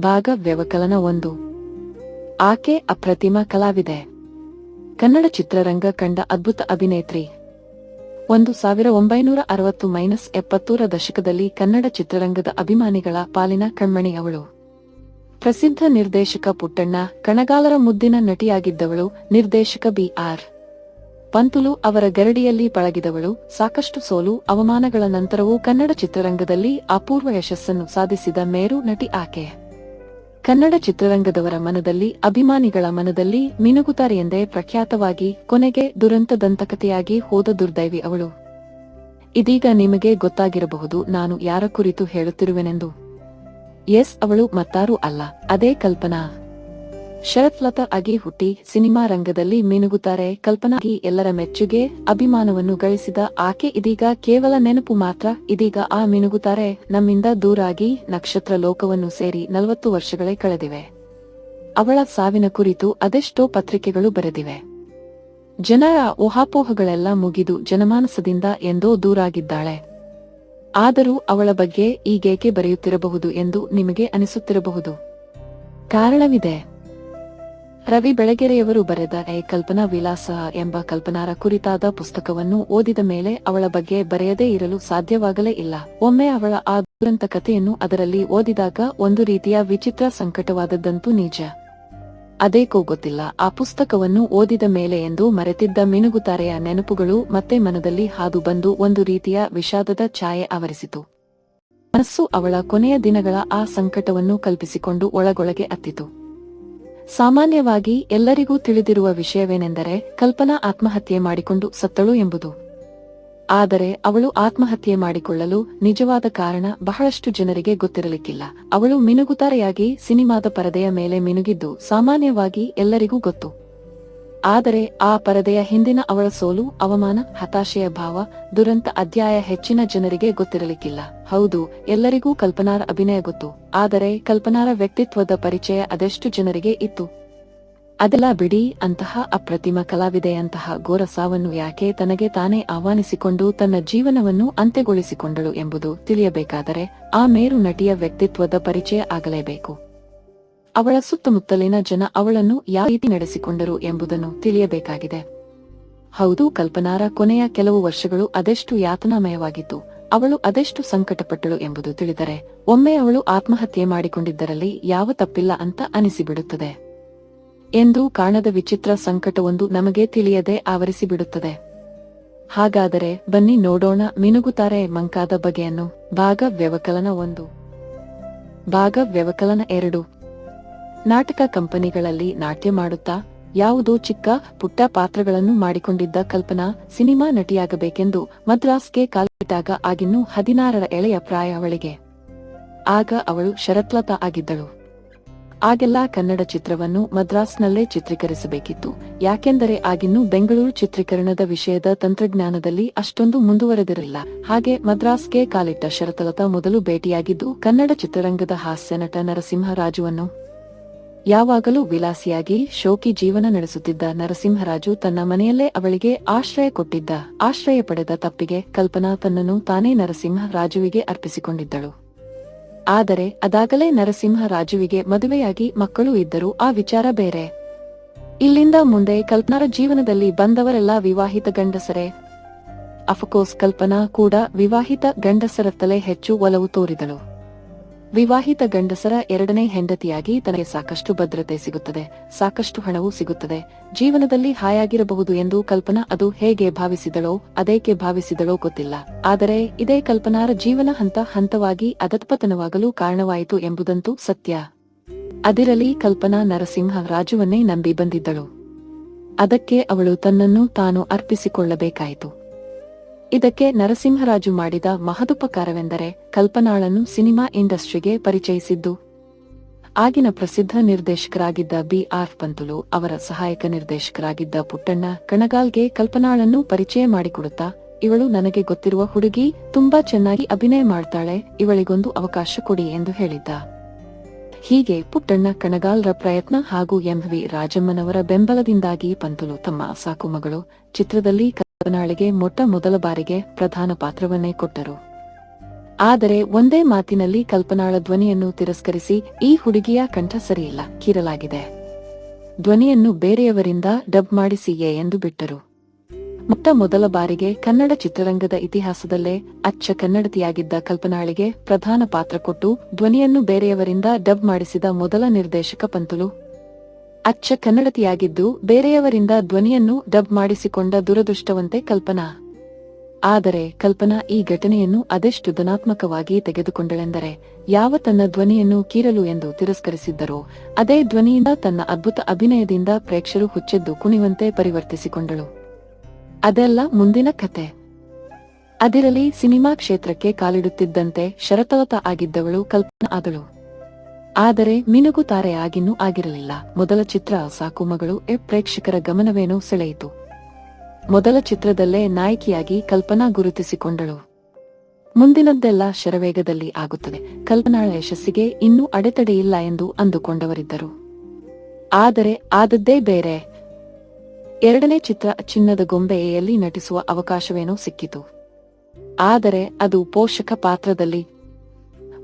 ಭಾಗ ವ್ಯವಕಲನ ಒಂದು. ಆಕೆ ಅಪ್ರತಿಮ ಕಲಾವಿದೆ. ಕನ್ನಡ ಚಿತ್ರರಂಗ ಕಂಡ ಅದ್ಭುತ ಅಭಿನೇತ್ರಿ. ಒಂದು ಸಾವಿರ ಒಂಬೈನೂರ ಅರವತ್ತು ಮೈನಸ್ ಎಪ್ಪತ್ತೂರ ದಶಕದಲ್ಲಿ ಕನ್ನಡ ಚಿತ್ರರಂಗದ ಅಭಿಮಾನಿಗಳ ಪಾಲಿನ ಕಣ್ಮಣಿ ಅವಳು ಪ್ರಸಿದ್ಧ ನಿರ್ದೇಶಕ ಪುಟ್ಟಣ್ಣ, ಕಣಗಾಲರ ಮುದ್ದಿನ ನಟಿಯಾಗಿದ್ದವಳು ನಿರ್ದೇಶಕ ಬಿ ಆರ್. ಪಂತುಲು ಅವರ ಗರಡಿಯಲ್ಲಿ ಪಳಗಿದವಳು, ಸಾಕಷ್ಟು ಸೋಲು, ಅವಮಾನಗಳ ನಂತರವೂ ಕನ್ನಡ ಚಿತ್ರರಂಗದಲ್ಲಿ ಅಪೂರ್ವ ಯಶಸ್ಸನ್ನು ಸಾಧಿಸಿದ ಮೇರು ನಟಿ ಆಕೆ. ಕನ್ನಡ ಚಿತ್ರರಂಗದವರ ಮನದಲ್ಲಿ, ಅಭಿಮಾನಿಗಳ ಮನದಲ್ಲಿ ಮಿನುಗುತ್ತಾರೆ ಎಂದೇ ಪ್ರಖ್ಯಾತವಾಗಿ ಕೊನೆಗೆ ದುರಂತ ದಂತಕತೆಯಾಗಿ ಹೋದ ದುರ್ದೈವಿ ಅವಳು. ಇದೀಗ ನಿಮಗೆ ಗೊತ್ತಾಗಿರಬಹುದು ನಾನು ಯಾರ ಕುರಿತು ಹೇಳುತ್ತಿರುವೆನೆಂದು. ಎಸ್ ಅವಳು ಮತ್ತಾರೂ ಅಲ್ಲ, ಅದೇ ಕಲ್ಪನಾ. ಶರತ್ಲತಾ ಆಗಿ ಹುಟ್ಟಿ ಸಿನಿಮಾ ರಂಗದಲ್ಲಿ ಮಿನುಗುತ್ತಾರೆ. ಕಲ್ಪನಾಗಿ ಎಲ್ಲರ ಮೆಚ್ಚುಗೆ, ಅಭಿಮಾನವನ್ನು ಗಳಿಸಿದ ಆಕೆ ಇದೀಗ ಕೇವಲ ನೆನಪು ಮಾತ್ರ, ಇದೀಗ ಆ ಮಿನುಗುತ್ತಾರೆ. ನಮ್ಮಿಂದ ದೂರಾಗಿ ನಕ್ಷತ್ರ ಲೋಕವನ್ನು ಸೇರಿ ನಲವತ್ತು ವರ್ಷಗಳೇ ಕಳೆದಿವೆ. ಅವಳ ಸಾವಿನ ಕುರಿತು ಅದೆಷ್ಟೋ ಪತ್ರಿಕೆಗಳು ಬರೆದಿವೆ. ಜನರ ಊಹಾಪೋಹಗಳೆಲ್ಲ ಮುಗಿದು ಜನಮಾನಸದಿಂದ ಎಂದೋ ದೂರಾಗಿದ್ದಾಳೆ. ಆದರೂ ಅವಳ ಬಗ್ಗೆ ಈಗೇಕೆ ಬರೆಯುತ್ತಿರಬಹುದು ಎಂದು ನಿಮಗೆ ಅನಿಸುತ್ತಿರಬಹುದು. ಕಾರಣವಿದೆ. ರವಿ ಬೆಳಗೆರೆಯವರು ಬರೆದ ಎ ಕಲ್ಪನಾ ವಿಲಾಸ ಎಂಬ ಕಲ್ಪನಾರ ಕುರಿತಾದ ಪುಸ್ತಕವನ್ನು ಓದಿದ ಮೇಲೆ ಅವಳ ಬಗ್ಗೆ ಬರೆಯದೇ ಇರಲು ಸಾಧ್ಯವಾಗಲೇ ಇಲ್ಲ. ಒಮ್ಮೆ ಅವಳ ಆ ದುರಂತ ಕಥೆಯನ್ನು ಅದರಲ್ಲಿ ಓದಿದಾಗ ಒಂದು ರೀತಿಯ ವಿಚಿತ್ರ ಸಂಕಟವಾದದ್ದಂತೂ ನಿಜ. ಅದೇಕೋ ಗೊತ್ತಿಲ್ಲ ಆ ಪುಸ್ತಕವನ್ನು ಓದಿದ ಮೇಲೆ ಎಂದು ಮರೆತಿದ್ದ ಮಿನುಗುತಾರೆಯ ನೆನಪುಗಳು ಮತ್ತೆ ಮನದಲ್ಲಿ ಹಾದು ಬಂದು ಒಂದು ರೀತಿಯ ವಿಷಾದದ ಛಾಯೆ ಆವರಿಸಿತು. ಮನಸ್ಸು ಅವಳ ಕೊನೆಯ ದಿನಗಳ ಆ ಸಂಕಟವನ್ನು ಕಲ್ಪಿಸಿಕೊಂಡು ಒಳಗೊಳಗೆ ಅತ್ತಿತು. ಸಾಮಾನ್ಯವಾಗಿ ಎಲ್ಲರಿಗೂ ತಿಳಿದಿರುವ ವಿಷಯವೇನೆಂದರೆ ಕಲ್ಪನಾ ಆತ್ಮಹತ್ಯೆ ಮಾಡಿಕೊಂಡು ಸತ್ತಳು ಎಂಬುದು. ಆದರೆ ಅವಳು ಆತ್ಮಹತ್ಯೆ ಮಾಡಿಕೊಳ್ಳಲು ನಿಜವಾದ ಕಾರಣ ಬಹಳಷ್ಟು ಜನರಿಗೆ ಗೊತ್ತಿರಲಿಕ್ಕಿಲ್ಲ. ಅವಳು ಮಿನುಗುತಾರೆಯಾಗಿ ಸಿನಿಮಾದ ಪರದೆಯ ಮೇಲೆ ಮಿನುಗಿದ್ದು ಸಾಮಾನ್ಯವಾಗಿ ಎಲ್ಲರಿಗೂ ಗೊತ್ತು. ಆದರೆ ಆ ಪರದೆಯ ಹಿಂದಿನ ಅವಳ ಸೋಲು, ಅವಮಾನ, ಹತಾಶೆಯ ಭಾವ, ದುರಂತ ಅಧ್ಯಾಯ ಹೆಚ್ಚಿನ ಜನರಿಗೆ ಗೊತ್ತಿರಲಿಕ್ಕಿಲ್ಲ. ಹೌದು, ಎಲ್ಲರಿಗೂ ಕಲ್ಪನಾರ ಅಭಿನಯ ಗೊತ್ತು, ಆದರೆ ಕಲ್ಪನಾರ ವ್ಯಕ್ತಿತ್ವದ ಪರಿಚಯ ಅದೆಷ್ಟು ಜನರಿಗೆ ಇತ್ತು? ಅದೆಲ್ಲ ಬಿಡಿ, ಅಂತಹ ಅಪ್ರತಿಮ ಕಲಾವಿದೆಯಂತಹ ಘೋರ ಸಾವನ್ನು ಯಾಕೆ ತನಗೆ ತಾನೇ ಆಹ್ವಾನಿಸಿಕೊಂಡು ತನ್ನ ಜೀವನವನ್ನು ಅಂತ್ಯಗೊಳಿಸಿಕೊಂಡಳು ಎಂಬುದು ತಿಳಿಯಬೇಕಾದರೆ, ಆ ಮೇರು ನಟಿಯ ವ್ಯಕ್ತಿತ್ವದ ಪರಿಚಯ ಆಗಲೇಬೇಕು. ಅವಳ ಸುತ್ತಮುತ್ತಲಿನ ಜನ ಅವಳನ್ನು ಯಾವ ರೀತಿ ನಡೆಸಿಕೊಂಡರು ಎಂಬುದನ್ನು ತಿಳಿಯಬೇಕಾಗಿದೆ. ಹೌದು, ಕಲ್ಪನಾರ ಕೊನೆಯ ಕೆಲವು ವರ್ಷಗಳು ಅದೆಷ್ಟು ಯಾತನಾಮಯವಾಗಿತ್ತು, ಅವಳು ಅದೆಷ್ಟು ಸಂಕಟಪಟ್ಟಳು ಎಂಬುದು ತಿಳಿದರೆ, ಒಮ್ಮೆ ಅವಳು ಆತ್ಮಹತ್ಯೆ ಮಾಡಿಕೊಂಡಿದ್ದರಲ್ಲಿ ಯಾವ ತಪ್ಪಿಲ್ಲ ಅಂತ ಅನಿಸಿಬಿಡುತ್ತದೆ. ಎಂದು ಕಾಣದ ವಿಚಿತ್ರ ಸಂಕಟವೊಂದು ನಮಗೆ ತಿಳಿಯದೆ ಆವರಿಸಿಬಿಡುತ್ತದೆ. ಹಾಗಾದರೆ ಬನ್ನಿ ನೋಡೋಣ ಮಿನುಗುತ್ತಾರೆ ಮಂಕಾದ ಬಗೆಯನ್ನು. ಭಾಗ ವ್ಯವಕಲನ ಒಂದು. ಭಾಗ ವ್ಯವಕಲನ ಎರಡು. ನಾಟಕ ಕಂಪನಿಗಳಲ್ಲಿ ನಾಟ್ಯ ಮಾಡುತ್ತಾ, ಯಾವುದೋ ಚಿಕ್ಕ ಪುಟ್ಟ ಪಾತ್ರಗಳನ್ನು ಮಾಡಿಕೊಂಡಿದ್ದ ಕಲ್ಪನಾ ಸಿನಿಮಾ ನಟಿಯಾಗಬೇಕೆಂದು ಮದ್ರಾಸ್ಗೆ ಕಾಲಿಟ್ಟಾಗ ಆಗಿನ್ನೂ ಹದಿನಾರರ ಎಳೆಯ ಪ್ರಾಯ ಅವಳಿಗೆ. ಆಗ ಅವಳು ಶರತ್ಲತಾ ಆಗಿದ್ದಳು. ಆಗೆಲ್ಲ ಕನ್ನಡ ಚಿತ್ರವನ್ನು ಮದ್ರಾಸ್ನಲ್ಲೇ ಚಿತ್ರೀಕರಿಸಬೇಕಿತ್ತು. ಯಾಕೆಂದರೆ ಆಗಿನ್ನೂ ಬೆಂಗಳೂರು ಚಿತ್ರೀಕರಣದ ವಿಷಯದ ತಂತ್ರಜ್ಞಾನದಲ್ಲಿ ಅಷ್ಟೊಂದು ಮುಂದುವರೆದಿರಲಿಲ್ಲ. ಹಾಗೆ ಮದ್ರಾಸ್ಗೆ ಕಾಲಿಟ್ಟ ಶರತ್ಲತಾ ಮೊದಲು ಭೇಟಿಯಾಗಿದ್ದು ಕನ್ನಡ ಚಿತ್ರರಂಗದ ಹಾಸ್ಯ ನಟ ನರಸಿಂಹರಾಜುವನ್ನು ಯಾವಾಗಲೂ ವಿಲಾಸಿಯಾಗಿ ಶೋಕಿ ಜೀವನ ನಡೆಸುತ್ತಿದ್ದ ನರಸಿಂಹರಾಜು ತನ್ನ ಮನೆಯಲ್ಲೇ ಅವಳಿಗೆ ಆಶ್ರಯ ಕೊಟ್ಟಿದ್ದ, ಆಶ್ರಯ ಪಡೆದ ತಪ್ಪಿಗೆ ಕಲ್ಪನಾ ತನ್ನನ್ನು ತಾನೇ ನರಸಿಂಹರಾಜುವಿಗೆ ಅರ್ಪಿಸಿಕೊಂಡಿದ್ದಳು. ಆದರೆ ಅದಾಗಲೇ ನರಸಿಂಹರಾಜುವಿಗೆ ಮದುವೆಯಾಗಿ ಮಕ್ಕಳು ಇದ್ದರೂ ಆ ವಿಚಾರ ಬೇರೆ. ಇಲ್ಲಿಂದ ಮುಂದೆ ಕಲ್ಪನಾರ ಜೀವನದಲ್ಲಿ ಬಂದವರೆಲ್ಲ ವಿವಾಹಿತ ಗಂಡಸರೇ. ಅಫ್ಕೋರ್ಸ್ ಕಲ್ಪನಾ ಕೂಡ ವಿವಾಹಿತ ಗಂಡಸರತ್ತಲೇ ಹೆಚ್ಚು ಒಲವು ತೋರಿದಳು. ವಿವಾಹಿತ ಗಂಡಸರ ಎರಡನೇ ಹೆಂಡತಿಯಾಗಿ ತನಗೆ ಸಾಕಷ್ಟು ಭದ್ರತೆ ಸಿಗುತ್ತದೆ. ಸಾಕಷ್ಟು ಹಣವೂ ಸಿಗುತ್ತದೆ. ಜೀವನದಲ್ಲಿ ಹಾಯಾಗಿರಬಹುದು ಎಂದು ಕಲ್ಪನಾ ಅದು ಹೇಗೆ ಭಾವಿಸಿದಳೋ, ಅದೇಕೆ ಭಾವಿಸಿದಳೋ ಗೊತ್ತಿಲ್ಲ. ಆದರೆ ಇದೇ ಕಲ್ಪನಾರ ಜೀವನ ಹಂತ ಹಂತವಾಗಿ ಅದತ್ಪತನವಾಗಲು ಕಾರಣವಾಯಿತು ಎಂಬುದಂತೂ ಸತ್ಯ. ಅದಿರಲಿ ಕಲ್ಪನಾ ನರಸಿಂಹ ರಾಜುವನ್ನೇ ನಂಬಿ ಬಂದಿದ್ದಳು. ಅದಕ್ಕೆ ಅವಳು ತನ್ನನ್ನು ತಾನು ಅರ್ಪಿಸಿಕೊಳ್ಳಬೇಕಾಯಿತು. ಇದಕ್ಕೆ ನರಸಿಂಹರಾಜು ಮಾಡಿದ ಮಹದುಪಕಾರವೆಂದರೆ ಕಲ್ಪನಾಳನ್ನು ಸಿನಿಮಾ ಇಂಡಸ್ಟ್ರಿಗೆ ಪರಿಚಯಿಸಿದ್ದು. ಆಗಿನ ಪ್ರಸಿದ್ಧ ನಿರ್ದೇಶಕರಾಗಿದ್ದ ಬಿ. ಆರ್. ಪಂತುಲು ಅವರ ಸಹಾಯಕ ನಿರ್ದೇಶಕರಾಗಿದ್ದ ಪುಟ್ಟಣ್ಣ ಕಣಗಾಲ್ಗೆ ಕಲ್ಪನಾಳನ್ನು ಪರಿಚಯ ಮಾಡಿಕೊಡುತ್ತಾ, ಇವಳು ನನಗೆ ಗೊತ್ತಿರುವ ಹುಡುಗಿ, ತುಂಬಾ ಚೆನ್ನಾಗಿ ಅಭಿನಯ ಮಾಡ್ತಾಳೆ, ಇವಳಿಗೊಂದು ಅವಕಾಶ ಕೊಡಿ ಎಂದು ಹೇಳಿದ್ದ. ಹೀಗೆ ಪುಟ್ಟಣ್ಣ ಕಣಗಾಲ್ರ ಪ್ರಯತ್ನ ಹಾಗೂ ಎಂವಿ ರಾಜಮ್ಮನವರ ಬೆಂಬಲದಿಂದಾಗಿ ಪಂತುಲು ತಮ್ಮ ಸಾಕು ಮಗಳು ಚಿತ್ರದಲ್ಲಿ ಕಲ್ಪನಾಳಿಗೆ ಮೊಟ್ಟ ಮೊದಲ ಬಾರಿಗೆ ಪ್ರಧಾನ ಪಾತ್ರವನ್ನೇ ಕೊಟ್ಟರು. ಆದರೆ ಒಂದೇ ಮಾತಿನಲ್ಲಿ ಕಲ್ಪನಾಳ ಧ್ವನಿಯನ್ನು ತಿರಸ್ಕರಿಸಿ, ಈ ಹುಡುಗಿಯ ಕಂಠ ಸರಿಯಿಲ್ಲ, ಕೀರಲಾಗಿದೆ. ಧ್ವನಿಯನ್ನು ಬೇರೆಯವರಿಂದ ಡಬ್ ಮಾಡಿಸಿಯೇ ಎಂದು ಬಿಟ್ಟರು. ಮೊಟ್ಟ ಮೊದಲ ಬಾರಿಗೆ ಕನ್ನಡ ಚಿತ್ರರಂಗದ ಇತಿಹಾಸದಲ್ಲೇ ಅಚ್ಚ ಕನ್ನಡತಿಯಾಗಿದ್ದ ಕಲ್ಪನಾಳಿಗೆ ಪ್ರಧಾನ ಪಾತ್ರ ಕೊಟ್ಟು, ಧ್ವನಿಯನ್ನು ಬೇರೆಯವರಿಂದ ಡಬ್ ಮಾಡಿಸಿದ ಮೊದಲ ನಿರ್ದೇಶಕ ಪಂತುಲು ಅಚ್ಚ ಕನ್ನಡತಿಯಾಗಿದ್ದು ಬೇರೆಯವರಿಂದ ಧ್ವನಿಯನ್ನು ಡಬ್ ಮಾಡಿಸಿಕೊಂಡ ದುರದೃಷ್ಟವಂತೆ ಕಲ್ಪನಾ. ಆದರೆ ಕಲ್ಪನಾ ಈ ಘಟನೆಯನ್ನು ಅದೆಷ್ಟು ಧನಾತ್ಮಕವಾಗಿ ತೆಗೆದುಕೊಂಡಳೆಂದರೆ, ಯಾವ ತನ್ನ ಧ್ವನಿಯನ್ನು ಕೀರಲು ಎಂದು ತಿರಸ್ಕರಿಸಿದ್ದರೋ, ಅದೇ ಧ್ವನಿಯಿಂದ ತನ್ನ ಅದ್ಭುತ ಅಭಿನಯದಿಂದ ಪ್ರೇಕ್ಷರು ಹುಚ್ಚೆದ್ದು ಕುಣಿವಂತೆ ಪರಿವರ್ತಿಸಿಕೊಂಡಳು. ಅದೆಲ್ಲ ಮುಂದಿನ ಕತೆ. ಅದಿರಲಿ ಸಿನಿಮಾ ಕ್ಷೇತ್ರಕ್ಕೆ ಕಾಲಿಡುತ್ತಿದ್ದಂತೆ ಶರತಲತ ಆಗಿದ್ದವಳು ಕಲ್ಪನಾ ಆದಳು. ಆದರೆ ಮಿನುಗು ತಾರೆ ಆಗಿನ್ನೂ ಆಗಿರಲಿಲ್ಲ. ಮೊದಲ ಚಿತ್ರ ಸಾಕು ಮಗಳು, ಎ ಪ್ರೇಕ್ಷಕರ ಗಮನವೇನೋ ಸೆಳೆಯಿತು. ಮೊದಲ ಚಿತ್ರದಲ್ಲೇ ನಾಯಕಿಯಾಗಿ ಕಲ್ಪನಾ ಗುರುತಿಸಿಕೊಂಡಳು. ಮುಂದಿನದ್ದೆಲ್ಲ ಶರವೇಗದಲ್ಲಿ ಆಗುತ್ತದೆ. ಕಲ್ಪನಾಳ ಯಶಸ್ಸಿಗೆ ಇನ್ನೂ ಅಡೆತಡೆಯಿಲ್ಲ ಎಂದು ಅಂದುಕೊಂಡವರಿದ್ದರು. ಆದರೆ ಆದದ್ದೇ ಬೇರೆ. ಎರಡನೇ ಚಿತ್ರ ಚಿನ್ನದ ಗೊಂಬೆಯಲ್ಲಿ ನಟಿಸುವ ಅವಕಾಶವೇನೋ ಸಿಕ್ಕಿತು. ಆದರೆ ಅದು ಪೋಷಕ ಪಾತ್ರದಲ್ಲಿ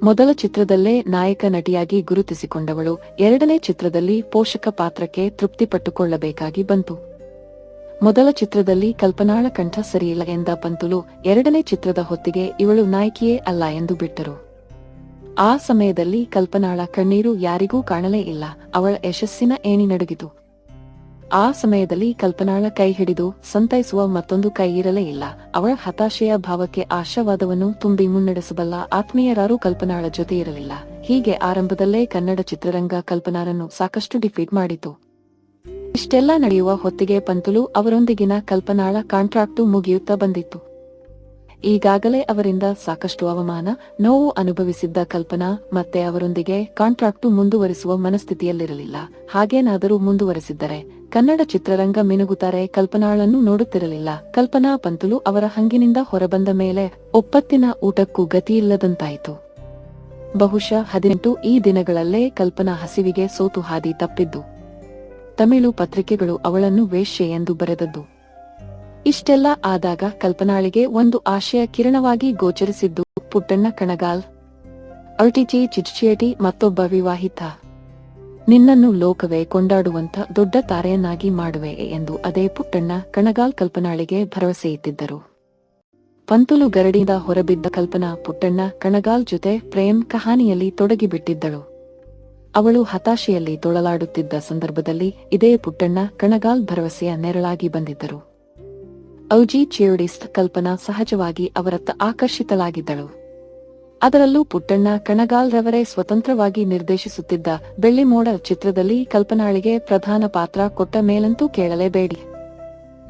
ಮೊದಲ ಚಿತ್ರದಲ್ಲೇ ನಾಯಕ ನಟಿಯಾಗಿ ಗುರುತಿಸಿಕೊಂಡವಳು, ಎರಡನೇ ಚಿತ್ರದಲ್ಲಿ ಪೋಷಕ ಪಾತ್ರಕ್ಕೆ ತೃಪ್ತಿಪಟ್ಟುಕೊಳ್ಳಬೇಕಾಗಿ ಬಂತು. ಮೊದಲ ಚಿತ್ರದಲ್ಲಿ ಕಲ್ಪನಾಳ ಕಂಠ ಸರಿಯಿಲ್ಲ ಎಂದ ಪಂತುಲು, ಎರಡನೇ ಚಿತ್ರದ ಹೊತ್ತಿಗೆ ಇವಳು ನಾಯಕಿಯೇ ಅಲ್ಲ ಎಂದು ಬಿಟ್ಟರು. ಆ ಸಮಯದಲ್ಲಿ ಕಲ್ಪನಾಳ ಕಣ್ಣೀರು ಯಾರಿಗೂ ಕಾಣಲೇ ಇಲ್ಲ, ಅವಳ ಯಶಸ್ಸಿನ ಏಣಿ ನಡುಗಿತು. ಆ ಸಮಯದಲ್ಲಿ ಕಲ್ಪನಾಳ ಕೈ ಹಿಡಿದು ಸಂತೈಸುವ ಮತ್ತೊಂದು ಕೈ ಇರಲೇ ಇಲ್ಲ. ಅವಳ ಹತಾಶೆಯ ಭಾವಕ್ಕೆ ಆಶಾವಾದವನ್ನು ತುಂಬಿ ಮುನ್ನಡೆಸಬಲ್ಲ ಆತ್ಮೀಯರಾರು ಕಲ್ಪನಾಳ ಜೊತೆ ಇರಲಿಲ್ಲ. ಹೀಗೆ ಆರಂಭದಲ್ಲೇ ಕನ್ನಡ ಚಿತ್ರರಂಗ ಕಲ್ಪನಾರನ್ನು ಸಾಕಷ್ಟು ಡಿಫೀಟ್ ಮಾಡಿತು. ಇಷ್ಟೆಲ್ಲ ನಡೆಯುವ ಹೊತ್ತಿಗೆ ಪಂತುಲು ಅವರೊಂದಿಗಿನ ಕಲ್ಪನಾಳ ಕಾಂಟ್ರಾಕ್ಟು ಮುಗಿಯುತ್ತಾ ಬಂದಿತ್ತು. ಈಗಾಗಲೇ ಅವರಿಂದ ಸಾಕಷ್ಟು ಅವಮಾನ, ನೋವು ಅನುಭವಿಸಿದ್ದ ಕಲ್ಪನಾ ಮತ್ತೆ ಅವರೊಂದಿಗೆ ಕಾಂಟ್ರಾಕ್ಟು ಮುಂದುವರಿಸುವ ಮನಸ್ಥಿತಿಯಲ್ಲಿರಲಿಲ್ಲ. ಹಾಗೇನಾದರೂ ಮುಂದುವರೆಸಿದ್ದರೆ? ಕನ್ನಡ ಚಿತ್ರರಂಗ ಮಿನುಗುತ್ತಾರೆ. ಕಲ್ಪನಾಳನ್ನು ನೋಡುತ್ತಿರಲಿಲ್ಲ. ಕಲ್ಪನಾ ಪಂತುಲು ಅವರ ಹಂಗಿನಿಂದ ಹೊರಬಂದ ಮೇಲೆ ಒಪ್ಪತ್ತಿನ ಊಟಕ್ಕೂ ಗತಿಯಿಲ್ಲದಂತಾಯಿತು. ಬಹುಶಃ ಹದಿನೆಂಟು ಈ ದಿನಗಳಲ್ಲೇ ಕಲ್ಪನಾ ಹಸಿವಿಗೆ ಸೋತು ಹಾದಿ ತಪ್ಪಿದ್ದು. ತಮಿಳು ಪತ್ರಿಕೆಗಳು ಅವಳನ್ನು ವೇಶ್ಯೆ ಎಂದು ಬರೆದದ್ದು. ಇಷ್ಟೆಲ್ಲ ಆದಾಗ ಕಲ್ಪನಾಳಿಗೆ ಒಂದು ಆಶಯ ಕಿರಣವಾಗಿ ಗೋಚರಿಸಿದ್ದು ಪುಟ್ಟಣ್ಣ ಕಣಗಾಲ್. ಅರ್ಟಿಚಿ ಚಿಚ್ಚಿಯಟಿ ಮತ್ತೊಬ್ಬ ವಿವಾಹಿತ. ನಿನ್ನನ್ನು ಲೋಕವೇ ಕೊಂಡಾಡುವಂತ ದೊಡ್ಡ ತಾರೆಯನ್ನಾಗಿ ಮಾಡುವೆ ಎಂದು ಅದೇ ಪುಟ್ಟಣ್ಣ ಕಣಗಾಲ್ ಕಲ್ಪನಾಳಿಗೆ ಭರವಸೆ ಇಟ್ಟಿದ್ದರು. ಪಂತುಲು ಗರಡಿಯಿಂದ ಹೊರಬಿದ್ದ ಕಲ್ಪನಾ ಪುಟ್ಟಣ್ಣ ಕಣಗಾಲ್ ಜೊತೆ ಪ್ರೇಮ್ ಕಹಾನಿಯಲ್ಲಿ ತೊಡಗಿಬಿಟ್ಟಿದ್ದಳು. ಅವಳು ಹತಾಶೆಯಲ್ಲಿ ತೊಳಲಾಡುತ್ತಿದ್ದ ಸಂದರ್ಭದಲ್ಲಿ ಇದೇ ಪುಟ್ಟಣ್ಣ ಕಣಗಾಲ್ ಭರವಸೆಯ ನೆರಳಾಗಿ ಬಂದಿದ್ದರು. ಔಜಿ ಚಿಯೋಡಿಸ್ಟ್ ಕಲ್ಪನಾ ಸಹಜವಾಗಿ ಅವರತ್ತ ಆಕರ್ಷಿತಲಾಗಿದ್ದಳು ಅದರಲ್ಲೂ ಪುಟ್ಟಣ್ಣ ಕಣಗಾಲ್ ರವರೇ ಸ್ವತಂತ್ರವಾಗಿ ನಿರ್ದೇಶಿಸುತ್ತಿದ್ದ ಬೆಳ್ಳಿ ಮೋಡ ಚಿತ್ರದಲ್ಲಿ ಕಲ್ಪನಾಳಿಗೆ ಪ್ರಧಾನ ಪಾತ್ರ ಕೊಟ್ಟ ಮೇಲಂತೂ ಕೇಳಲೇಬೇಡಿ.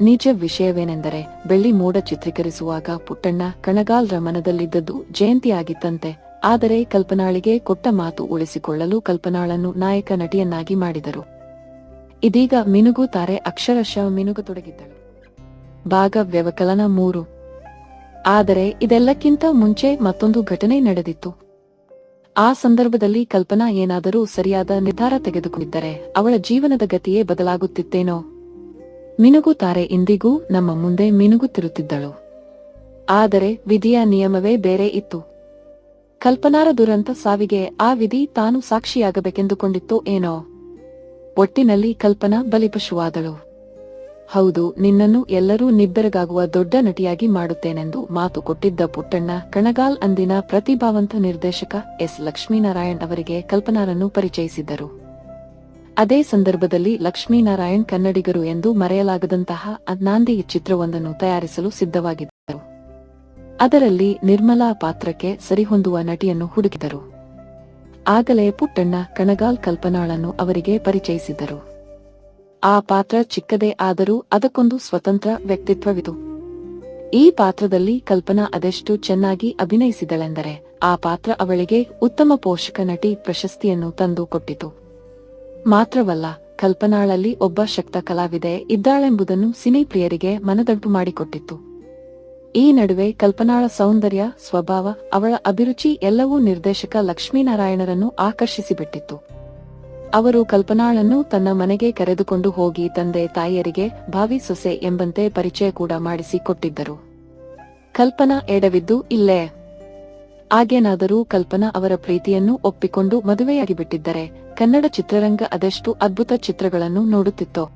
ನಿಜ ವಿಷಯವೇನೆಂದರೆ ಬೆಳ್ಳಿ ಮೋಡ ಚಿತ್ರೀಕರಿಸುವಾಗ ಪುಟ್ಟಣ್ಣ ಕಣಗಾಲ್ರ ಮನದಲ್ಲಿದ್ದದ್ದು ಜಯಂತಿಯಾಗಿತ್ತಂತೆ. ಆದರೆ ಕಲ್ಪನಾಳಿಗೆ ಕೊಟ್ಟ ಮಾತು ಉಳಿಸಿಕೊಳ್ಳಲು ಕಲ್ಪನಾಳನ್ನು ನಾಯಕ ನಟಿಯನ್ನಾಗಿ ಮಾಡಿದರು. ಇದೀಗ ಮಿನುಗು ತಾರೆ ಅಕ್ಷರಶಃ ಮಿನುಗತೊಡಗಿದ್ದಳು. ಭಾಗ ವ್ಯವಕಲನ ಮೂರು. ಆದರೆ ಇದೆಲ್ಲಕ್ಕಿಂತ ಮುಂಚೆ ಮತ್ತೊಂದು ಘಟನೆ ನಡೆದಿತ್ತು. ಆ ಸಂದರ್ಭದಲ್ಲಿ ಕಲ್ಪನಾ ಏನಾದರೂ ಸರಿಯಾದ ನಿರ್ಧಾರ ತೆಗೆದುಕೊಂಡಿದ್ದರೆ ಅವಳ ಜೀವನದ ಗತಿಯೇ ಬದಲಾಗುತ್ತಿತ್ತೇನೋ. ಮಿನುಗು ತಾರೆ ಇಂದಿಗೂ ನಮ್ಮ ಮುಂದೆ ಮಿನುಗುತ್ತಿರುತ್ತಿದ್ದಳು. ಆದರೆ ವಿಧಿಯ ನಿಯಮವೇ ಬೇರೆ ಇತ್ತು. ಕಲ್ಪನಾರ ದುರಂತ ಸಾವಿಗೆ ಆ ವಿಧಿ ತಾನು ಸಾಕ್ಷಿಯಾಗಬೇಕೆಂದುಕೊಂಡಿತ್ತು ಏನೋ. ಒಟ್ಟಿನಲ್ಲಿ ಕಲ್ಪನಾ ಬಲಿಪಶುವಾದಳು. ಹೌದು, ನಿನ್ನನ್ನು ಎಲ್ಲರೂ ನಿಬ್ಬೆರಗಾಗುವ ದೊಡ್ಡ ನಟಿಯಾಗಿ ಮಾಡುತ್ತೇನೆಂದು ಮಾತು ಕೊಟ್ಟಿದ್ದ ಪುಟ್ಟಣ್ಣ, ಕಣಗಾಲ್ ಅಂದಿನ ಪ್ರತಿಭಾವಂತ ನಿರ್ದೇಶಕ ಎಸ್. ಲಕ್ಷ್ಮೀನಾರಾಯಣ್ ಅವರಿಗೆ ಕಲ್ಪನಾರನ್ನು ಪರಿಚಯಿಸಿದ್ದರು. ಅದೇ ಸಂದರ್ಭದಲ್ಲಿ ಲಕ್ಷ್ಮೀನಾರಾಯಣ್ ಕನ್ನಡಿಗರು ಎಂದು ಮರೆಯಲಾಗದಂತಹ ನಾಂದಿ ಚಿತ್ರವೊಂದನ್ನು ತಯಾರಿಸಲು ಸಿದ್ಧವಾಗಿದ್ದರು. ಅದರಲ್ಲಿ ನಿರ್ಮಲಾ ಪಾತ್ರಕ್ಕೆ ಸರಿಹೊಂದುವ ನಟಿಯನ್ನು ಹುಡುಕಿದರು. ಆಗಲೇ ಪುಟ್ಟಣ್ಣ, ಕಣಗಾಲ್ ಕಲ್ಪನಾಳನ್ನು ಅವರಿಗೆ ಪರಿಚಯಿಸಿದರು ಆ ಪಾತ್ರ ಚಿಕ್ಕದೇ ಆದರೂ ಅದಕ್ಕೊಂದು ಸ್ವತಂತ್ರ ವ್ಯಕ್ತಿತ್ವವಿತು ಈ ಪಾತ್ರದಲ್ಲಿ ಕಲ್ಪನಾ ಅದೆಷ್ಟು ಚೆನ್ನಾಗಿ ಅಭಿನಯಿಸಿದಳೆಂದರೆ, ಆ ಪಾತ್ರ ಅವಳಿಗೆ ಉತ್ತಮ ಪೋಷಕ ನಟಿ ಪ್ರಶಸ್ತಿಯನ್ನು ತಂದು ಕೊಟ್ಟಿತು. ಮಾತ್ರವಲ್ಲ, ಕಲ್ಪನಾಳಲ್ಲಿ ಒಬ್ಬ ಶಕ್ತ ಕಲಾವಿದೆ ಇದ್ದಾಳೆಂಬುದನ್ನು ಸಿನಿ ಪ್ರಿಯರಿಗೆ ಮನದಂಟು ಮಾಡಿಕೊಟ್ಟಿತ್ತು. ಈ ನಡುವೆ ಕಲ್ಪನಾಳ ಸೌಂದರ್ಯ, ಸ್ವಭಾವ, ಅವಳ ಅಭಿರುಚಿ ಎಲ್ಲವೂ ನಿರ್ದೇಶಕ ಲಕ್ಷ್ಮೀನಾರಾಯಣರನ್ನು ಆಕರ್ಷಿಸಿಬಿಟ್ಟಿತ್ತು. ಅವರು ಕಲ್ಪನಾಳನ್ನು ತನ್ನ ಮನೆಗೆ ಕರೆದುಕೊಂಡು ಹೋಗಿ ತಂದೆ ತಾಯಿಯರಿಗೆ ಭಾವಿ ಸೊಸೆ ಎಂಬಂತೆ ಪರಿಚಯ ಕೂಡ ಮಾಡಿಸಿ ಕೊಟ್ಟಿದ್ದರು ಕಲ್ಪನಾ ಎಡವಿದ್ದು, ಇಲ್ಲೇ. ಆಗೇನಾದರೂ ಕಲ್ಪನಾ ಅವರ ಪ್ರೀತಿಯನ್ನು ಒಪ್ಪಿಕೊಂಡು ಮದುವೆಯಾಗಿ ಬಿಟ್ಟಿದ್ದರೆ ಕನ್ನಡ ಚಿತ್ರರಂಗ ಅದೆಷ್ಟು ಅದ್ಭುತ ಚಿತ್ರಗಳನ್ನು ನೋಡುತ್ತಿತ್ತೋ.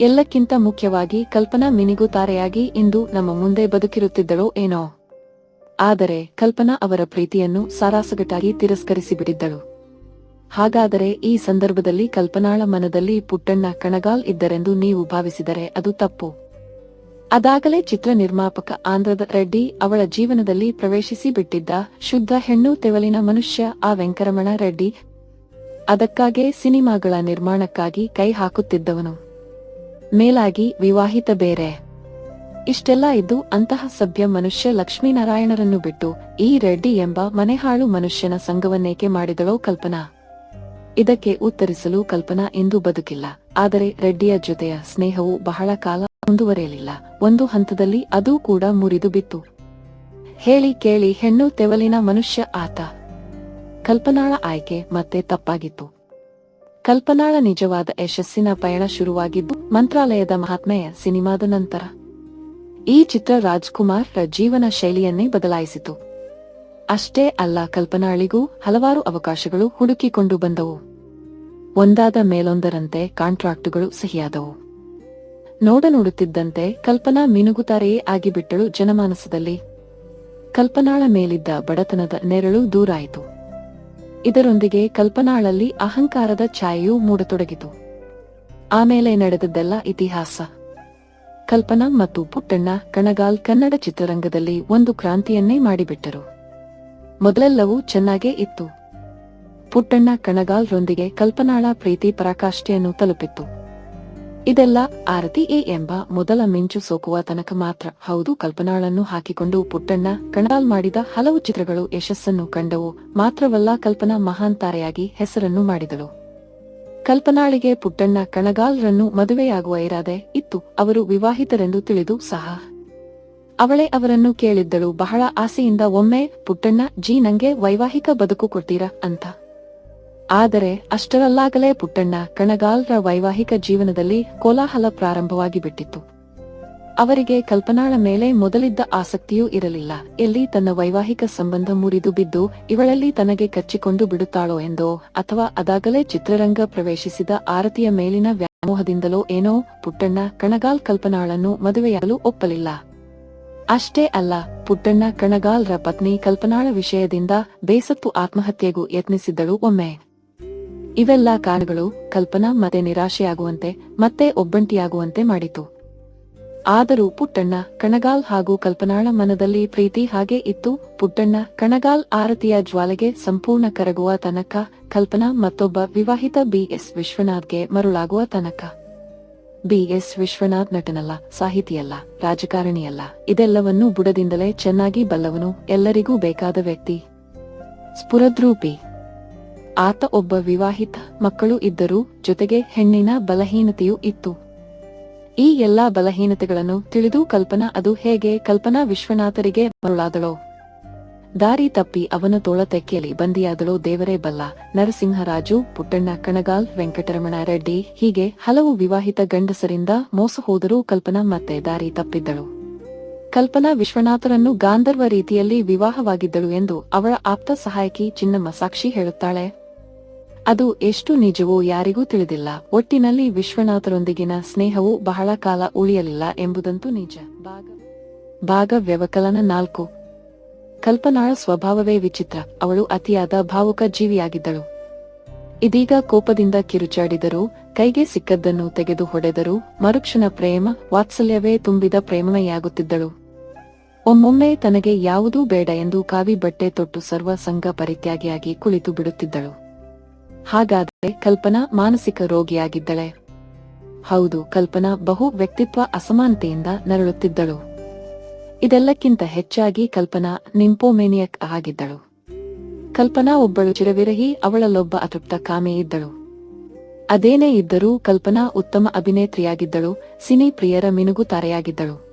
ಎಲ್ಲಕ್ಕಿಂತ ಮುಖ್ಯವಾಗಿ ಕಲ್ಪನಾ ಮಿನಿಗು ತಾರೆಯಾಗಿ ಇಂದು ನಮ್ಮ ಮುಂದೆ ಬದುಕಿರುತ್ತಿದ್ದಳೋ ಏನೋ. ಆದರೆ ಕಲ್ಪನಾ ಅವರ ಪ್ರೀತಿಯನ್ನು ಸಾರಾಸಗಟಾಗಿ ತಿರಸ್ಕರಿಸಿಬಿಟ್ಟಿದ್ದಳು. ಹಾಗಾದರೆ ಈ ಸಂದರ್ಭದಲ್ಲಿ ಕಲ್ಪನಾಳ ಮನದಲ್ಲಿ ಪುಟ್ಟಣ್ಣ ಕಣಗಾಲ್ ಇದ್ದರೆಂದು ನೀವು ಭಾವಿಸಿದರೆ ಅದು ತಪ್ಪು. ಅದಾಗಲೇ ಚಿತ್ರ ನಿರ್ಮಾಪಕ ಆಂಧ್ರದ ರೆಡ್ಡಿ ಅವಳ ಜೀವನದಲ್ಲಿ ಪ್ರವೇಶಿಸಿ ಬಿಟ್ಟಿದ್ದ ಶುದ್ಧ ಹೆಣ್ಣು ತೆವಲಿನ ಮನುಷ್ಯ ಆ ವೆಂಕರಮಣ ರೆಡ್ಡಿ ಅದಕ್ಕಾಗೆ ಸಿನಿಮಾಗಳ ನಿರ್ಮಾಣಕ್ಕಾಗಿ ಕೈ ಹಾಕುತ್ತಿದ್ದವನು. ಮೇಲಾಗಿ ವಿವಾಹಿತ ಬೇರೆ. ಇಷ್ಟೆಲ್ಲ ಇದ್ದು ಅಂತಹ ಸಭ್ಯ ಮನುಷ್ಯ ಲಕ್ಷ್ಮೀನಾರಾಯಣರನ್ನು ಬಿಟ್ಟು ಈ ರೆಡ್ಡಿ ಎಂಬ ಮನೆಹಾಳು ಮನುಷ್ಯನ ಸಂಘವನ್ನೇಕೆ ಮಾಡಿದಳೋ ಕಲ್ಪನಾ. ಇದಕ್ಕೆ ಉತ್ತರಿಸಲು ಕಲ್ಪನಾ ಎಂದೂ ಬದುಕಿಲ್ಲ. ಆದರೆ ರೆಡ್ಡಿಯ ಜೊತೆಯ ಸ್ನೇಹವು ಬಹಳ ಕಾಲ ಮುಂದುವರೆಯಲಿಲ್ಲ. ಒಂದು ಹಂತದಲ್ಲಿ ಅದೂ ಕೂಡ ಮುರಿದು ಬಿತ್ತು. ಹೇಳಿ ಕೇಳಿ ಹೆಣ್ಣು ತೆವಲಿನ ಮನುಷ್ಯ ಆತ. ಕಲ್ಪನಾಳ ಆಯ್ಕೆ ಮತ್ತೆ ತಪ್ಪಾಗಿತ್ತು. ಕಲ್ಪನಾಳ ನಿಜವಾದ ಯಶಸ್ಸಿನ ಪಯಣ ಶುರುವಾಗಿದ್ದು, ಮಂತ್ರಾಲಯದ ಮಹಾತ್ಮೆಯ ಸಿನಿಮಾದ ನಂತರ. ಈ ಚಿತ್ರ ರಾಜ್ಕುಮಾರ್ ಜೀವನ ಶೈಲಿಯನ್ನೇ ಬದಲಾಯಿಸಿತು. ಅಷ್ಟೇ ಅಲ್ಲ ಕಲ್ಪನಾಳಿಗೂ ಹಲವಾರು ಅವಕಾಶಗಳು ಹುಡುಕಿಕೊಂಡು ಬಂದವು. ಒಂದಾದ ಮೇಲೊಂದರಂತೆ ಕಾಂಟ್ರಾಕ್ಟುಗಳು ಸಹಿಯಾದವು. ನೋಡ ನೋಡುತ್ತಿದ್ದಂತೆ ಕಲ್ಪನಾ ಮಿನುಗುತ್ತಾರೆಯೇ ಆಗಿಬಿಟ್ಟಳು ಜನಮಾನಸದಲ್ಲಿ. ಕಲ್ಪನಾಳ ಮೇಲಿದ್ದ ಬಡತನದ ನೆರಳು ದೂರಾಯಿತು ಇದರೊಂದಿಗೆ ಕಲ್ಪನಾಳಲ್ಲಿ ಅಹಂಕಾರದ ಛಾಯೆಯೂ ಮೂಡತೊಡಗಿತು. ಆಮೇಲೆ ನಡೆದದ್ದೆಲ್ಲ ಇತಿಹಾಸ. ಕಲ್ಪನಾ ಮತ್ತು ಪುಟ್ಟಣ್ಣ ಕಣಗಾಲ್ ಕನ್ನಡ ಚಿತ್ರರಂಗದಲ್ಲಿ ಒಂದು ಕ್ರಾಂತಿಯನ್ನೇ ಮಾಡಿಬಿಟ್ಟರು. ಮೊದಲೆಲ್ಲವೂ ಚೆನ್ನಾಗೇ ಇತ್ತು. ಪುಟ್ಟಣ್ಣ ಕಣಗಾಲ್ರೊಂದಿಗೆ ಕಲ್ಪನಾಳ ಪ್ರೀತಿ ಪರಾಕಾಷ್ಠೆಯನ್ನು ತಲುಪಿತ್ತು. ಇದೆಲ್ಲ ಆರತಿ ಎ ಎಂಬ ಮೊದಲ ಮಿಂಚು ಸೋಕುವ ತನಕ ಮಾತ್ರ. ಹೌದು, ಕಲ್ಪನಾಳನ್ನು ಹಾಕಿಕೊಂಡು ಪುಟ್ಟಣ್ಣ ಕಣಗಾಲ್ ಮಾಡಿದ ಹಲವು ಚಿತ್ರಗಳು ಯಶಸ್ಸನ್ನು ಕಂಡವು. ಮಾತ್ರವಲ್ಲ, ಕಲ್ಪನಾ ಮಹಾನ್ ತಾರೆಯಾಗಿ ಹೆಸರನ್ನು ಮಾಡಿದಳು. ಕಲ್ಪನಾಳಿಗೆ ಪುಟ್ಟಣ್ಣ ಕಣಗಾಲ್ರನ್ನು ಮದುವೆಯಾಗುವ ಇರಾದೆ ಇತ್ತು. ಅವರು ವಿವಾಹಿತರೆಂದು ತಿಳಿದು ಸಹ ಅವಳೇ ಅವರನ್ನು ಕೇಳಿದ್ದಳು. ಬಹಳ ಆಸೆಯಿಂದ, ಒಮ್ಮೆ ಪುಟ್ಟಣ್ಣ, ಜಿ ನಂಗೆ ವೈವಾಹಿಕ ಬದುಕು ಕೊಡ್ತೀರಾ? ಅಂತ. ಆದರೆ, ಅಷ್ಟರಲ್ಲಾಗಲೇ ಪುಟ್ಟಣ್ಣ ಕಣಗಾಲ್ರ ವೈವಾಹಿಕ ಜೀವನದಲ್ಲಿ ಕೋಲಾಹಲ ಪ್ರಾರಂಭವಾಗಿ ಬಿಟ್ಟಿತ್ತು ಅವರಿಗೆ ಕಲ್ಪನಾಳ ಮೇಲೆ ಮೊದಲಿದ್ದ ಆಸಕ್ತಿಯೂ ಇರಲಿಲ್ಲ. ಎಲ್ಲಿ ತನ್ನ ವೈವಾಹಿಕ ಸಂಬಂಧ ಮುರಿದು ಬಿದ್ದು, ಇವಳಲ್ಲಿ ತನಗೆ ಕಚ್ಚಿಕೊಂಡು ಬಿಡುತ್ತಾಳೋ ಎಂದೋ, ಅಥವಾ ಅದಾಗಲೇ ಚಿತ್ರರಂಗ ಪ್ರವೇಶಿಸಿದ ಆರತಿಯ ಮೇಲಿನ ವ್ಯಾಮೋಹದಿಂದಲೋ ಏನೋ, ಪುಟ್ಟಣ್ಣ ಕಣಗಾಲ್ ಕಲ್ಪನಾಳನ್ನು ಮದುವೆಯಾಗಲು ಒಪ್ಪಲಿಲ್ಲ. ಅಷ್ಟೇ ಅಲ್ಲ, ಪುಟ್ಟಣ್ಣ ಕಣಗಾಲ್ರ ಪತ್ನಿ ಕಲ್ಪನಾಳ ವಿಷಯದಿಂದ ಬೇಸತ್ತು ಆತ್ಮಹತ್ಯೆಗೂ ಯತ್ನಿಸಿದ್ದಳು ಒಮ್ಮೆ. ಇವೆಲ್ಲ ಕಾರಣಗಳು ಕಲ್ಪನಾ ಮತ್ತೆ ನಿರಾಶೆಯಾಗುವಂತೆ, ಮತ್ತೆ ಒಬ್ಬಂಟಿಯಾಗುವಂತೆ ಮಾಡಿತು. ಆದರೂ ಪುಟ್ಟಣ್ಣ ಕಣಗಾಲ್ ಹಾಗೂ ಕಲ್ಪನಾಳ ಮನದಲ್ಲಿ ಪ್ರೀತಿ ಹಾಗೆ ಇತ್ತು. ಪುಟ್ಟಣ್ಣ ಕಣಗಾಲ್ ಆರತಿಯ ಜ್ವಾಲೆಗೆ ಸಂಪೂರ್ಣ ಕರಗುವ ತನಕ ಕಲ್ಪನಾ ಮತ್ತೊಬ್ಬ ವಿವಾಹಿತ ಬಿಎಸ್ ವಿಶ್ವನಾಥ್ಗೆ ಮರುಳಾಗುವ ತನಕ. ಬಿಎಸ್ ವಿಶ್ವನಾಥ್ ನಟನಲ್ಲ, ಸಾಹಿತಿಯಲ್ಲ, ರಾಜಕಾರಣಿಯಲ್ಲ. ಇದೆಲ್ಲವನ್ನೂ ಬುಡದಿಂದಲೇ ಚೆನ್ನಾಗಿ ಬಲ್ಲವನು, ಎಲ್ಲರಿಗೂ ಬೇಕಾದ ವ್ಯಕ್ತಿ. ಸ್ಫುರದ್ರೂಪಿ. ಆತ ಒಬ್ಬ ವಿವಾಹಿತ ಮಕ್ಕಳು ಇದ್ದರೂ ಜೊತೆಗೆ ಹೆಣ್ಣಿನ ಬಲಹೀನತೆಯೂ ಇತ್ತು. ಈ ಎಲ್ಲಾ ಬಲಹೀನತೆಗಳನ್ನು ತಿಳಿದು ಕಲ್ಪನಾ ಅದು ಹೇಗೆ ಕಲ್ಪನಾ ವಿಶ್ವನಾಥರಿಗೆ ಮರುಳಾದಳೋ. ದಾರಿ ತಪ್ಪಿ ಅವನ ತೋಳತೆಕ್ಕೆಯಲ್ಲಿ ಬಂದಿಯಾದಳು ದೇವರೇ ಬಲ್ಲ. ನರಸಿಂಹರಾಜು, ಪುಟ್ಟಣ್ಣ ಕಣಗಾಲ್, ವೆಂಕಟರಮಣ ರೆಡ್ಡಿ ಹೀಗೆ ಹಲವು ವಿವಾಹಿತ ಗಂಡಸರಿಂದ ಮೋಸ ಹೋದರೂ ಕಲ್ಪನಾ ಮತ್ತೆ ದಾರಿ ತಪ್ಪಿದ್ದಳು. ಕಲ್ಪನಾ ವಿಶ್ವನಾಥರನ್ನು ಗಾಂಧರ್ವ ರೀತಿಯಲ್ಲಿ ವಿವಾಹವಾಗಿದ್ದಳು ಎಂದು ಅವಳ ಆಪ್ತ ಸಹಾಯಕಿ ಚಿನ್ನಮ್ಮ ಸಾಕ್ಷಿ ಹೇಳುತ್ತಾಳೆ. ಅದು ಎಷ್ಟು ನಿಜವೋ ಯಾರಿಗೂ ತಿಳಿದಿಲ್ಲ. ಒಟ್ಟಿನಲ್ಲಿ ವಿಶ್ವನಾಥರೊಂದಿಗಿನ ಸ್ನೇಹವು ಬಹಳ ಕಾಲ ಉಳಿಯಲಿಲ್ಲ ಎಂಬುದಂತೂ ನಿಜ. ಭಾಗ ಭಾಗ ವ್ಯವಕಲನ ನಾಲ್ಕು. ಕಲ್ಪನಾಳ ಸ್ವಭಾವವೇ ವಿಚಿತ್ರ. ಅವಳು ಅತಿಯಾದ ಭಾವುಕ ಜೀವಿಯಾಗಿದ್ದಳು. ಇದೀಗ ಕೋಪದಿಂದ ಕಿರುಚಾಡಿದರೂ, ಕೈಗೆ ಸಿಕ್ಕದ್ದನ್ನು ತೆಗೆದು ಹೊಡೆದರು, ಮರುಕ್ಷಣ ಪ್ರೇಮ, ವಾತ್ಸಲ್ಯವೇ ತುಂಬಿದ ಪ್ರೇಮಮಯಾಗುತ್ತಿದ್ದಳು ಒಮ್ಮೊಮ್ಮೆ ತನಗೆ ಯಾವುದೂ ಬೇಡ ಎಂದು ಕಾವಿ ಬಟ್ಟೆ ತೊಟ್ಟು ಸರ್ವ ಸಂಘ ಪರಿತ್ಯಾಗಿಯಾಗಿ ಕುಳಿತು ಬಿಡುತ್ತಿದ್ದಳು. ಹಾಗಾದರೆ ಕಲ್ಪನಾ ಮಾನಸಿಕ ರೋಗಿಯಾಗಿದ್ದಳೆ. ಹೌದು, ಕಲ್ಪನಾ ಬಹು ವ್ಯಕ್ತಿತ್ವ ಅಸಮಾನತೆಯಿಂದ ನರಳುತ್ತಿದ್ದಳು. ಇದೆಲ್ಲಕ್ಕಿಂತ ಹೆಚ್ಚಾಗಿ ಕಲ್ಪನಾ ನಿಂಪೋಮೇನಿಯಕ್ ಆಗಿದ್ದಳು. ಕಲ್ಪನಾ ಒಬ್ಬಳು ಚಿರವಿರಹಿ, ಅವಳಲ್ಲೊಬ್ಬ ಅತೃಪ್ತ ಕಾಮೆ ಇದ್ದಳು. ಅದೇನೇ ಇದ್ದರೂ ಕಲ್ಪನಾ ಉತ್ತಮ ಅಭಿನೇತ್ರಿಯಾಗಿದ್ದಳು, ಸಿನಿ ಪ್ರಿಯರ ಮಿನುಗು ತಾರೆಯಾಗಿದ್ದಳು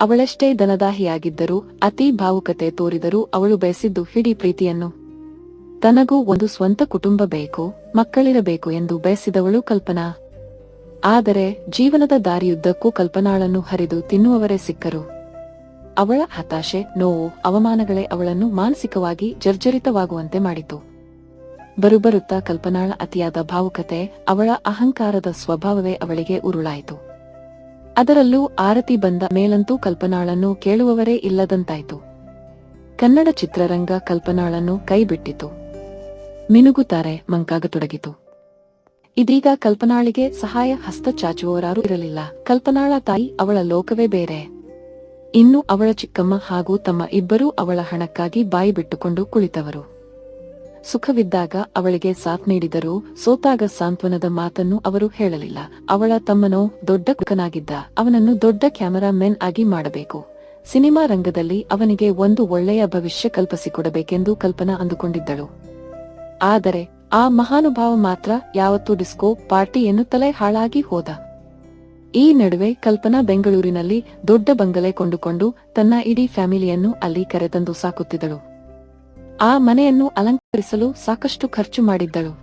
ಅವಳಷ್ಟೇ ದನದಾಹಿಯಾಗಿದ್ದರೂ ಅತಿ ಭಾವುಕತೆ ತೋರಿದರೂ ಅವಳು ಬಯಸಿದ್ದು ಹಿಡಿ ಪ್ರೀತಿಯನ್ನು. ತನಗೂ ಒಂದು ಸ್ವಂತ ಕುಟುಂಬ ಬೇಕು, ಮಕ್ಕಳಿರಬೇಕು ಎಂದು ಬಯಸಿದವಳು ಕಲ್ಪನಾ. ಆದರೆ, ಜೀವನದ ದಾರಿಯುದ್ದಕ್ಕೂ ಕಲ್ಪನಾಳನ್ನು ಹರಿದು ತಿನ್ನುವವರೇ ಸಿಕ್ಕರು. ಅವಳ ಹತಾಶೆ, ನೋವು, ಅವಮಾನಗಳೇ ಅವಳನ್ನು ಮಾನಸಿಕವಾಗಿ ಜರ್ಜರಿತವಾಗುವಂತೆ ಮಾಡಿತು. ಬರುಬರುತ್ತಾ ಕಲ್ಪನಾಳ ಅತಿಯಾದ ಭಾವುಕತೆ ಅವಳ ಅಹಂಕಾರದ ಸ್ವಭಾವವೇ ಅವಳಿಗೆ ಉರುಳಾಯಿತು. ಅದರಲ್ಲೂ ಆರತಿ ಬಂದ ಮೇಲಂತೂ ಕಲ್ಪನಾಳನ್ನು ಕೇಳುವವರೇ ಇಲ್ಲದಂತಾಯಿತು. ಕನ್ನಡ ಚಿತ್ರರಂಗ ಕಲ್ಪನಾಳನ್ನು ಕೈಬಿಟ್ಟಿತು. ಮಿನುಗುತ್ತಾರೆ ಮಂಕಾಗತೊಡಗಿತು. ಇದೀಗ ಕಲ್ಪನಾಳಿಗೆ ಸಹಾಯ ಹಸ್ತ ಚಾಚುವವರಾರೂ ಇರಲಿಲ್ಲ. ಕಲ್ಪನಾಳ ತಾಯಿ ಅವಳ ಲೋಕವೇ ಬೇರೆ. ಇನ್ನು ಅವಳ ಚಿಕ್ಕಮ್ಮ ಹಾಗೂ ತಮ್ಮ ಇಬ್ಬರೂ ಅವಳ ಹಣಕ್ಕಾಗಿ ಬಾಯಿ ಬಿಟ್ಟುಕೊಂಡು ಕುಳಿತವರು. ಸುಖವಿದ್ದಾಗ ಅವಳಿಗೆ ಸಾಥ್ ನೀಡಿದರೂ ಸೋತಾಗ ಸಾಂತ್ವನದ ಮಾತನ್ನು ಅವರು ಹೇಳಲಿಲ್ಲ. ಅವಳ ತಮ್ಮನೋ ದೊಡ್ಡ ಕುಕನಾಗಿದ್ದ ಅವನನ್ನು ದೊಡ್ಡ ಕ್ಯಾಮರಾ ಮೆನ್ ಆಗಿ ಮಾಡಬೇಕು. ಸಿನಿಮಾ ರಂಗದಲ್ಲಿ ಅವನಿಗೆ ಒಂದು ಒಳ್ಳೆಯ ಭವಿಷ್ಯ ಕಲ್ಪಿಸಿಕೊಡಬೇಕೆಂದು ಕಲ್ಪನಾ ಅಂದುಕೊಂಡಿದ್ದಳು. ಆದರೆ ಆ ಮಹಾನುಭಾವ ಮಾತ್ರ ಯಾವತ್ತೂ ಡಿಸ್ಕೋ ಪಾರ್ಟಿ ಎನ್ನುತ್ತಲೇ ಹಾಳಾಗಿ ಹೋದ. ಈ ನಡುವೆ ಕಲ್ಪನಾ ಬೆಂಗಳೂರಿನಲ್ಲಿ ದೊಡ್ಡ ಬಂಗಲೆ ಕೊಂಡುಕೊಂಡು ತನ್ನ ಇಡೀ ಫ್ಯಾಮಿಲಿಯನ್ನು ಅಲ್ಲಿ ಕರೆತಂದು ಸಾಕುತ್ತಿದ್ದಳು. ಆ ಮನೆಯನ್ನು ಅಲಂಕರಿಸಲು ಸಾಕಷ್ಟು ಖರ್ಚು ಮಾಡಿದ್ದಳು.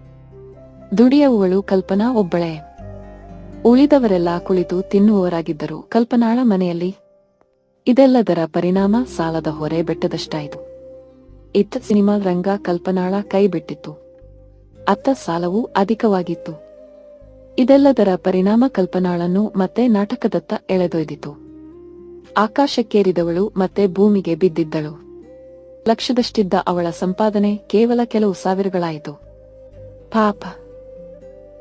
ದುಡಿಯುವವಳು ಕಲ್ಪನಾ ಒಬ್ಬಳೇ. ಉಳಿದವರೆಲ್ಲ ಕುಳಿತು ತಿನ್ನುವವರಾಗಿದ್ದರು. ಕಲ್ಪನಾಳ ಮನೆಯಲ್ಲಿ ಇದೆಲ್ಲದರ ಪರಿಣಾಮ ಸಾಲದ ಹೊರೆ ಬೆಟ್ಟದಷ್ಟಾಯಿತು. ಇತ್ತ ಸಿನಿಮಾ ರಂಗ ಕಲ್ಪನಾಳ ಕೈ ಬಿಟ್ಟಿತ್ತು. ಅತ್ತ ಸಾಲವೂ ಅಧಿಕವಾಗಿತ್ತು. ಇದೆಲ್ಲದರ ಪರಿಣಾಮ ಕಲ್ಪನಾಳನ್ನು ಮತ್ತೆ ನಾಟಕದತ್ತ ಎಳೆದೊಯ್ದಿತು. ಆಕಾಶಕ್ಕೇರಿದವಳು ಮತ್ತೆ ಭೂಮಿಗೆ ಬಿದ್ದಿದ್ದಳು. ಲಕ್ಷದಷ್ಟಿದ್ದ ಅವಳ ಸಂಪಾದನೆ ಕೇವಲ ಕೆಲವು ಸಾವಿರಗಳಾಯಿತು. ಪಾಪ.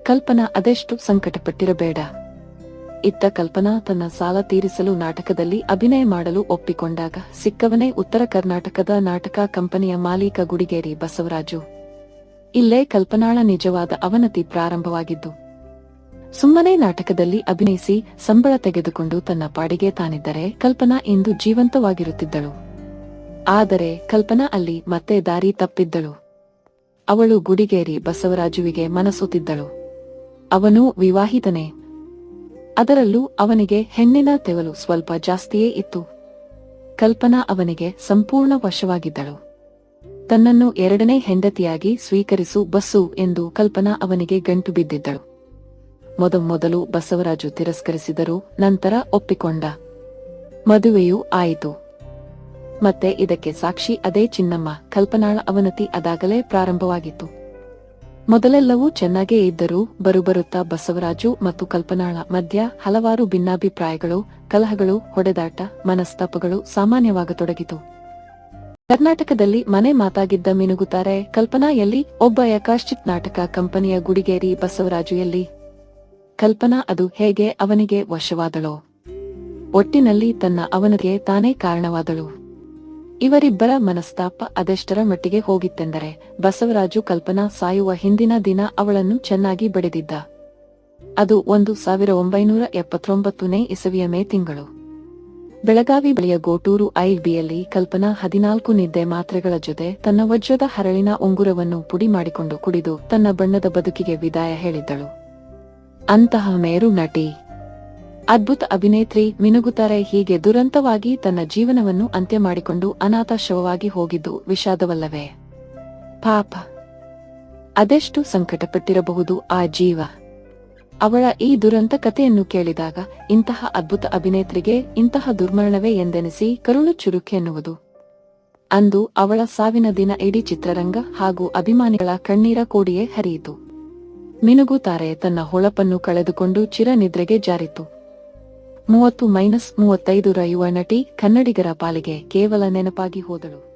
ಕಲ್ಪನಾ ಅದೆಷ್ಟು ಸಂಕಟಪಟ್ಟಿರಬೇಡ. ಇತ್ತ ಕಲ್ಪನಾ ತನ್ನ ಸಾಲ ತೀರಿಸಲು ನಾಟಕದಲ್ಲಿ ಅಭಿನಯ ಮಾಡಲು ಒಪ್ಪಿಕೊಂಡಾಗ ಸಿಕ್ಕವನೇ ಉತ್ತರ ಕರ್ನಾಟಕದ ನಾಟಕ ಕಂಪನಿಯ ಮಾಲೀಕ ಗುಡಿಗೇರಿ ಬಸವರಾಜು. ಇಲ್ಲೇ ಕಲ್ಪನಾಳ ನಿಜವಾದ ಅವನತಿ ಪ್ರಾರಂಭವಾಗಿದ್ದು. ಸುಮ್ಮನೆ ನಾಟಕದಲ್ಲಿ ಅಭಿನಯಿಸಿ ಸಂಬಳ ತೆಗೆದುಕೊಂಡು ತನ್ನ ಪಾಡಿಗೆ ತಾನಿದ್ದರೆ ಕಲ್ಪನಾ ಇಂದು ಜೀವಂತವಾಗಿರುತ್ತಿದ್ದಳು. ಆದರೆ ಕಲ್ಪನಾ ಅಲ್ಲಿ ಮತ್ತೆ ದಾರಿ ತಪ್ಪಿದ್ದಳು. ಅವಳು ಗುಡಿಗೇರಿ ಬಸವರಾಜುವಿಗೆ ಮನಸೋತಿದ್ದಳು. ಅವನು ವಿವಾಹಿತನೇ. ಅದರಲ್ಲೂ ಅವನಿಗೆ ಹೆಣ್ಣಿನ ತೆವಲು ಸ್ವಲ್ಪ ಜಾಸ್ತಿಯೇ ಇತ್ತು. ಕಲ್ಪನಾ ಅವನಿಗೆ ಸಂಪೂರ್ಣ ವಶವಾಗಿದ್ದಳು. ತನ್ನನ್ನು ಎರಡನೇ ಹೆಂಡತಿಯಾಗಿ ಸ್ವೀಕರಿಸು ಬಸ್ಸು ಎಂದು ಕಲ್ಪನಾ ಅವನಿಗೆ ಗಂಟು ಬಿದ್ದಿದ್ದಳು. ಮೊದಮೊದಲು ಬಸವರಾಜು ತಿರಸ್ಕರಿಸಿದರು ನಂತರ ಒಪ್ಪಿಕೊಂಡ. ಮದುವೆಯೂ ಆಯಿತು. ಮತ್ತೆ ಇದಕ್ಕೆ ಸಾಕ್ಷಿ ಅದೇ ಚಿನ್ನಮ್ಮ, ಕಲ್ಪನಾಳ ಅವನತಿ ಅದಾಗಲೇ ಪ್ರಾರಂಭವಾಗಿತ್ತು. ಮೊದಲೆಲ್ಲವೂ ಚೆನ್ನಾಗೇ ಇದ್ದರೂ ಬರುಬರುತ್ತಾ ಬಸವರಾಜು ಮತ್ತು ಕಲ್ಪನಾಳ ಮಧ್ಯ ಹಲವಾರು ಭಿನ್ನಾಭಿಪ್ರಾಯಗಳು, ಕಲಹಗಳು, ಹೊಡೆದಾಟ, ಮನಸ್ತಾಪಗಳು ಸಾಮಾನ್ಯವಾಗತೊಡಗಿತು. ಕರ್ನಾಟಕದಲ್ಲಿ ಮನೆ ಮಾತಾಗಿದ್ದ ಮಿನುಗುತ್ತಾರೆ ಕಲ್ಪನಾ ಎಲ್ಲಿ, ಒಬ್ಬ ಯಕಾಶ್ಚಿತ್ ನಾಟಕ ಕಂಪನಿಯ ಗುಡಿಗೇರಿ ಬಸವರಾಜು ಎಲ್ಲಿ? ಕಲ್ಪನಾ ಅದು ಹೇಗೆ ಅವನಿಗೆ ವಶವಾದಳೋ. ಒಟ್ಟಿನಲ್ಲಿ ತನ್ನ ಅವನಿಗೆ ತಾನೇ ಕಾರಣವಾದಳು. ಇವರಿಬ್ಬರ ಮನಸ್ತಾಪ ಅದೆಷ್ಟರ ಮಟ್ಟಿಗೆ ಹೋಗಿತ್ತೆಂದರೆ, ಬಸವರಾಜು ಕಲ್ಪನಾ ಸಾಯುವ ಹಿಂದಿನ ದಿನ ಅವಳನ್ನು ಚೆನ್ನಾಗಿ ಬಡಿದಿದ್ದ. ಅದು ಒಂದು ಸಾವಿರ ಒಂಬೈನೂರ ಎಪ್ಪತ್ತೊಂಬತ್ತನೇ ಇಸವಿಯ ಮೇ ತಿಂಗಳು. ಬೆಳಗಾವಿ ಬಳಿಯ ಗೋಟೂರು ಐಬಿಯಲ್ಲಿ ಕಲ್ಪನಾ ಹದಿನಾಲ್ಕು ನಿದ್ದೆ ಮಾತ್ರೆಗಳ ಜೊತೆ ತನ್ನ ವಜ್ರದ ಹರಳಿನ ಉಂಗುರವನ್ನು ಪುಡಿ ಮಾಡಿಕೊಂಡು ಕುಡಿದು ತನ್ನ ಬಣ್ಣದ ಬದುಕಿಗೆ ವಿದಾಯ ಹೇಳಿದ್ದಳು. ಅಂತಹ ಮೇರು ನಟಿ. ಅದ್ಭುತ ಅಭಿನೇತ್ರಿ ಮಿನುಗುತ್ತಾರೆ ಹೀಗೆ ದುರಂತವಾಗಿ ತನ್ನ ಜೀವನವನ್ನು ಅಂತ್ಯ ಮಾಡಿಕೊಂಡು ಅನಾಥ ಶವವಾಗಿ ಹೋಗಿದ್ದು ವಿಷಾದವಲ್ಲವೇ. ಪಾಪ. ಅದೆಷ್ಟು ಸಂಕಟಪಟ್ಟಿರಬಹುದು ಆ ಜೀವ. ಅವಳ ಈ ದುರಂತ ಕಥೆಯನ್ನು ಕೇಳಿದಾಗ ಇಂತಹ ಅದ್ಭುತ ಅಭಿನೇತ್ರಿಗೆ ಇಂತಹ ದುರ್ಮರಣವೇ ಎಂದೆನಿಸಿ ಕರುಳು ಚುರುಕಿ ಎನ್ನುವುದು. ಅಂದು ಅವಳ ಸಾವಿನ ದಿನ ಇಡೀ ಚಿತ್ರರಂಗ ಹಾಗೂ ಅಭಿಮಾನಿಗಳ ಕಣ್ಣೀರ ಕೋಡಿಯೇ ಹರಿಯಿತು. ಮಿನುಗುತ್ತಾರೆ ತನ್ನ ಹೊಳಪನ್ನು ಕಳೆದುಕೊಂಡು ಚಿರನಿದ್ರೆಗೆ ಜಾರಿತು. ಮೂವತ್ತು ಮೈನಸ್ ರ ಯುವ ನಟಿ ಕನ್ನಡಿಗರ ಪಾಲಿಗೆ ಕೇವಲ ನೆನಪಾಗಿ ಹೋದಳು.